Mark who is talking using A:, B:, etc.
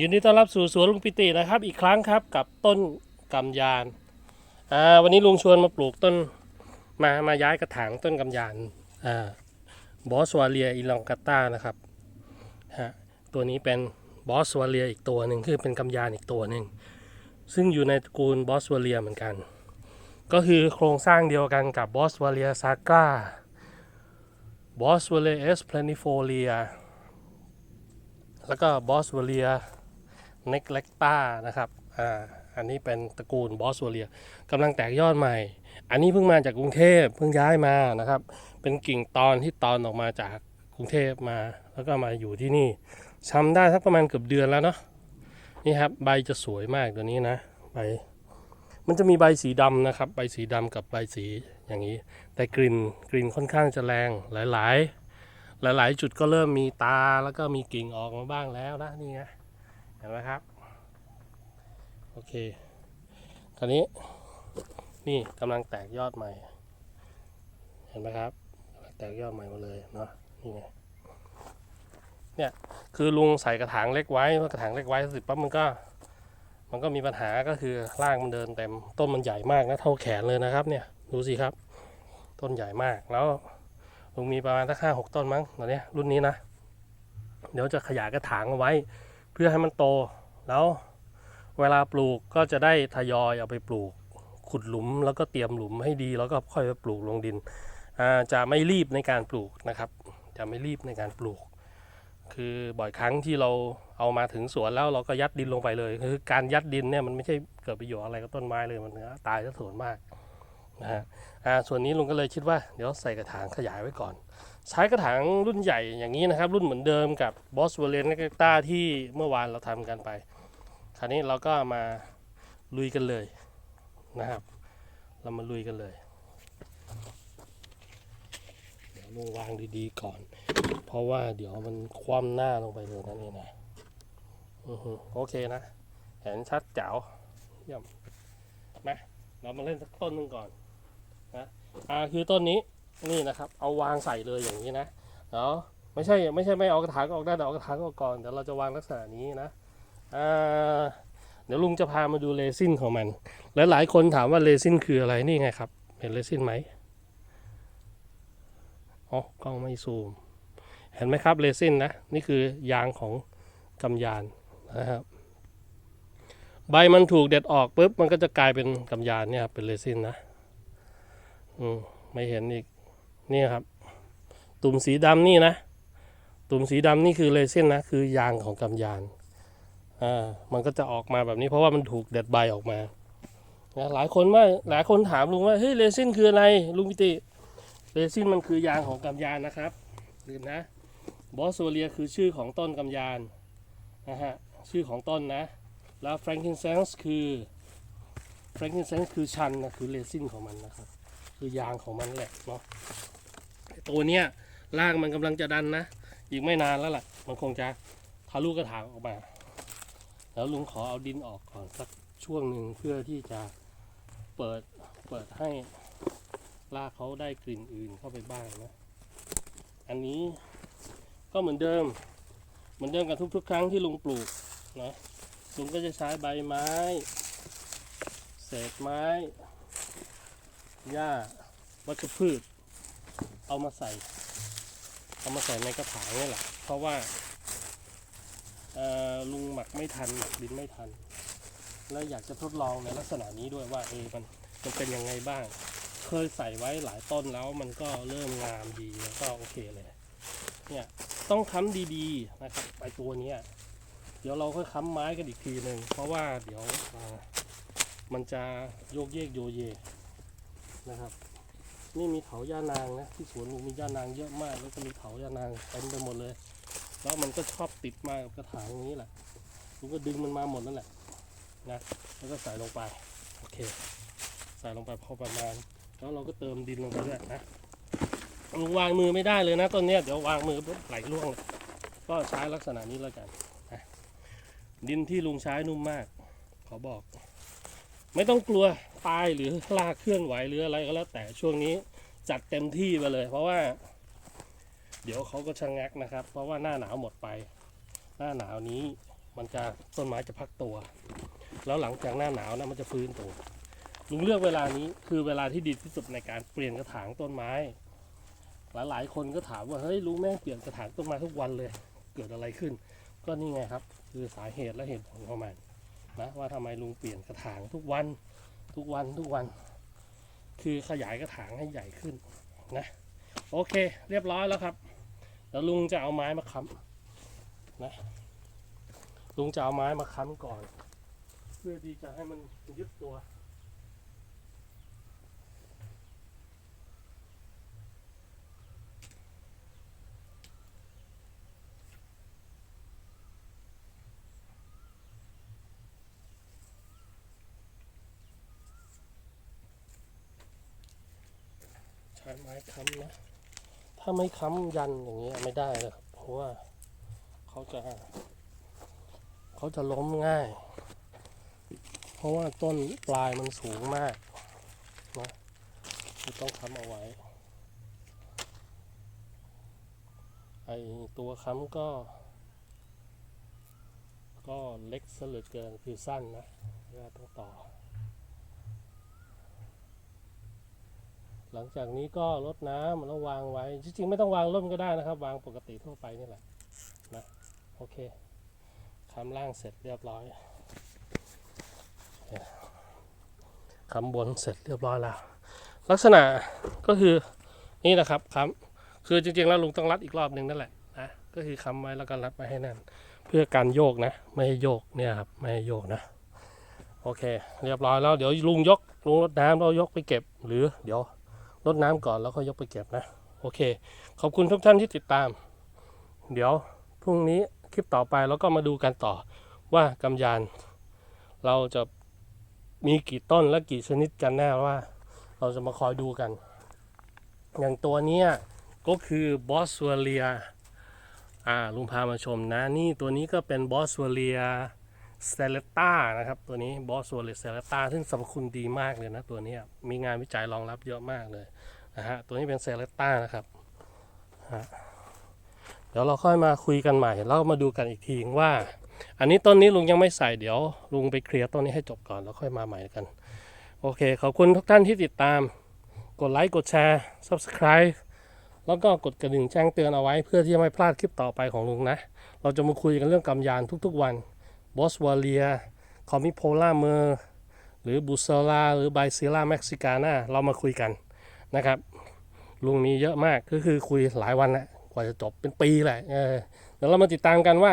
A: ยินดีต้อนรับสู่สวนลุงปิตินะครับ อีกครั้งครับกับต้นกำยานอ่าวันนี้ลุงชวนมาปลูกต้นมามาย้ายกระถางต้นกำยานอ่าบอสวาเลียอิลองกาตานะครับฮะตัวนี้เป็นบอสวาเลียอีกตัวหนึ่งคือเป็นกำยานอีกตัวหนึ่งซึ่งอยู่ในตระกูลบอสวาเลียเหมือนกัน ก็คือโครงสร้างเดียวกันกับบอสวาเลียซากาบอสวาเลียเอสเพลนิโฟเลียแล้วก็บอสวาเลีย เน็กเล็กตานะครับอ่าอันนี้เป็นตระกูลบอสโวเลียกำลังแตกยอดใหม่ อันนี้เพิ่งมาจากกรุงเทพเพิ่งย้ายมานะครับ เป็นกิ่งตอนที่ตอนออกมาจากกรุงเทพมา แล้วก็มาอยู่ที่นี่ช้ำได้สักประมาณเกือบเดือนแล้วเนาะนี่ครับใบจะสวยมากตัวนี้นะใบมันจะมีใบสีดำนะครับ ใบสีดำกับใบสีอย่างนี้ แต่กลิ่นกลิ่นค่อนข้างจะแรงหลาย ๆ หลาย ๆ จุดก็เริ่มมีตาแล้วก็มีกิ่งออกมาบ้างแล้วนะนี่ไง ห็นไหมครับ โอเคคราวนี้นี่กำลังแตกยอดใหม่ เห็นไหมครับ แตกยอดใหม่หมาเลยเนาะนี่ไงเนี่ยคือลุงใส่กระถางเล็กไว้เมื่อกระถางเล็กไว้สร็จปั๊บมันก็ มันก็มีปัญหาก็คือรากมันเดินเต็มต้นมันใหญ่มากนะเท่าแขนเลยนะครับ เนี่ยดูสิครับ ต้นใหญ่มากแล้วลุงมีประมาณสักห้าหกต้นมั้งตอนนี้รุ่นนี้นะ เดี๋ยวจะขยายกระถางเอาไว้ เพื่อให้มันโต แล้วเวลาปลูกก็จะได้ทยอยเอาไปปลูก ขุดหลุมแล้วก็เตรียมหลุมให้ดี แล้วก็ค่อยไปปลูกลงดินจะไม่รีบในการปลูกนะครับ จะไม่รีบในการปลูก คือบ่อยครั้งที่เราเอามาถึงสวนแล้วเราก็ยัดดินลงไปเลย คือการยัดดินเนี่ยมันไม่ใช่เกิดประโยชน์อะไรกับต้นไม้เลยมันตายซะส่วนมากนะฮะส่วนนี้ลุงก็เลยคิดว่าเดี๋ยวใส่กระถางขยายไว้ก่อน ใช้กระถางรุ่นใหญ่อย่างนี้นะครับ รุ่นเหมือนเดิมกับบอสเวเลนกต้าที่เมื่อวานเราทำกันไป คราวนี้เราก็มาลุยกันเลยนะครับ เรามาลุยกันเลย เดี๋ยวลงวางดีๆก่อน เพราะว่าเดี๋ยวมันคว่ำหน้าลงไปเลยนั่นเองนะโอเคนะ เห็นชัดแจ๋วเยี่ยมมาเรามาเล่นสักต้นหนึ่งก่อนอ่าคือต้นนี้ นี่นะครับ เอาวางใส่เลยอย่างนี้นะเนาะไม่ใช่ไม่ใช่ไม่เอากระถางออกได้แต่เอากระถางออกก่อนเดี๋ยวเราจะวางลักษณะนี้นะอ่าเดี๋ยวลุงจะพามาดูเรซินของมัน และหลายคนถามว่าเรซินคืออะไรนี่ไงครับ เห็นเรซินไหมอ๋อกล้องไม่ซูม เห็นไหมครับเรซินนะนี่คือยางของกำยานนะครับใบมันถูกเด็ดออกปุ๊บมันก็จะกลายเป็นกำยานเนี่ยครับเป็นเรซินนะอืมไม่เห็นอีก นี่ครับ ตุ่มสีดำนี่นะ ตุ่มสีดำนี่คือเรซินนะ คือยางของกำยานอ่ามันก็จะออกมาแบบนี้เพราะว่ามันถูกเด็ดใบออกมานะหลายคนว่าหลายคนถามลุงว่าเฮ้ยเรซินคืออะไรลุงพิติเรซินมันคือยางของกำยานนะครับลืมนะบอสโซเลียคือชื่อของต้นกำยานนะฮะชื่อของต้นนะ แล้วแฟรงกินเซนส์คือแฟรงกินเซนส์คือชันนะคือเรซินของมันนะครับ คือยางของมันแหละเนาะ ตัวเนี้ยรากมันกำลังจะดันนะ อีกไม่นานแล้วล่ะ มันคงจะทะลุกระถางออกมา แล้วลุงขอเอาดินออกก่อนสักช่วงหนึ่งเพื่อที่จะเปิดเปิดให้รากเขาได้กลิ่นอื่นเข้าไปบ้างนะ อันนี้ก็เหมือนเดิม เหมือนเดิมกับทุก ๆ ครั้งที่ลุงปลูกนะลุงก็จะใช้ใบไม้ เศษไม้ หญ้าวัชพืช เอามาใส่ เอามาใส่ในกระถางนี่แหละ เพราะว่าลุงหมักไม่ทันหมักดินไม่ทัน แล้วอยากจะทดลองในลักษณะนี้ด้วยว่าเออมันมันเป็นยังไงบ้าง เคยใส่ไว้หลายต้นแล้วมันก็เริ่มงามดีแล้วก็โอเคเลยเนี่ยต้องค้ำดีๆนะครับไอตัวนี้เดี๋ยวเราค่อยค้ำไม้กันอีกทีหนึ่งเพราะว่าเดี๋ยวมันจะโยกเยกโยเยนะครับ นี่มีเถาย่านางนะที่สวนมีย่านางเยอะมาก แล้วก็มีเถาย่านางเต็มไปหมดเลย แล้วมันก็ชอบติดมากับกระถางอย่างนี้แหละลุงก็ดึงมันมาหมดนั่นแหละนะแล้วก็ใส่ลงไปโอเค ใส่ลงไปพอประมาณ แล้วเราก็เติมดินลงไปด้วยนะวางมือไม่ได้เลยนะต้นเนี้ยเดี๋ยววางมือปุ๊บไหลร่วงเลยก็ใช้ลักษณะนี้แล้วกันนะดินที่ลุงใช้นุ่มมาก ขอบอก ไม่ต้องกลัวตายหรือลากเคลื่อนไหวหรืออะไรก็แล้วแต่ช่วงนี้จัดเต็มที่ไปเลย เพราะว่า เดี๋ยวเขาก็ชะงักนะครับ เพราะว่าหน้าหนาวหมดไป หน้าหนาวนี้มันจะต้นไม้จะพักตัว แล้วหลังจากหน้าหนาวนะมันจะฟื้นตัวลุงเลือกเวลานี้คือเวลาที่ดีที่สุดในการเปลี่ยนกระถางต้นไม้ หลายๆคนก็ถามว่าเฮ้ยลุงแม่งเปลี่ยนกระถางต้นไม้ทุกวันเลย เกิดอะไรขึ้น ก็นี่ไงครับ คือสาเหตุและเหตุผลของมัน นะว่าทำไมลุงเปลี่ยนกระถางทุกวันทุกวันทุกวัน คือขยายกระถางให้ใหญ่ขึ้นนะโอเค เรียบร้อยแล้วครับแล้วลุงจะเอาไม้มาค้ำนะลุงจะเอาไม้มาค้ำก่อน เพื่อที่จะให้มันยึดตัว ไม้ค้ำนะ ถ้าไม่ค้ำยันอย่างเงี้ยไม่ได้เลยครับเพราะว่าเขาจะ เขาจะล้มง่าย เพราะว่าต้นปลายมันสูงมากนะต้องค้ำเอาไว้ ไอตัวค้ำก็ ก็เล็กซะเหลือเกินคือสั้นนะก็ต้องต่อ หลังจากนี้ก็รดน้ำแล้ววางไว้ จริงๆไม่ต้องวางร่มก็ได้นะครับ วางปกติทั่วไปนี่แหละนะโอเคคำล่างเสร็จเรียบร้อยคำบนเสร็จเรียบร้อยแล้ว ลักษณะก็คือนี่นะครับคำคือจริงๆแล้วลุงต้องรัดอีกรอบหนึ่งนั่นแหละนะก็คือคำไว้แล้วก็รัดไว้ให้แน่นเพื่อการโยกนะ ไม่ให้โยกเนี่ยครับไม่ให้โยกนะโอเค เรียบร้อยแล้วเดี๋ยวลุงยกลุงรดน้ำแล้วยกไปเก็บ หรือเดี๋ยว รดน้ำก่อนแล้วก็ยกไปเก็บนะ โอเค ขอบคุณทุกท่านที่ติดตาม เดี๋ยวพรุ่งนี้คลิปต่อไปแล้วก็มาดูกันต่อว่ากำยาน เราจะมีกี่ต้นและกี่ชนิดกันแน่ว่า เราจะมาคอยดูกัน อย่างตัวนี้ก็คือบอสวเลียอ่าลุงพามาชมนะ นี่ตัวนี้ก็เป็นบอสวเลีย เตเลต้านะครับ ตัวนี้บอสวเลียสเตเลต้าซึ่งสรรพคุณดีมากเลยนะตัวนี้มีงานวิจัยรองรับเยอะมากเลยนะฮะตัวนี้เป็นเซเลต้านะครับเดี๋ยวเราค่อยมาคุยกันใหม่แล้วมาดูกันอีกทีว่า อันนี้ต้นนี้ลุงยังไม่ใส่เดี๋ยว ลุงไปเคลียร์ต้นนี้ให้จบก่อนแล้วค่อยมาใหม่กัน โอเค ขอบคุณทุกท่านที่ติดตาม กดไลค์กดแชร์ Subscribe แล้วก็กดกระดิ่งแจ้งเตือนเอาไว้เพื่อที่จะไม่พลาดคลิปต่อไปของลุงนะ เราจะมาคุยกันเรื่องกำยานทุกๆวัน บอสวาเลีย คอมิโพล่าเมอร์หรือบูเซลาหรือไบซิล่าเม็กซิกาน่าเรามาคุยกันนะครับ ลุงมีเยอะมากก็คือคุยหลายวันแหละกว่าจะจบเป็นปีแหละเออเดี๋ยวเรามาติดตามกันว่า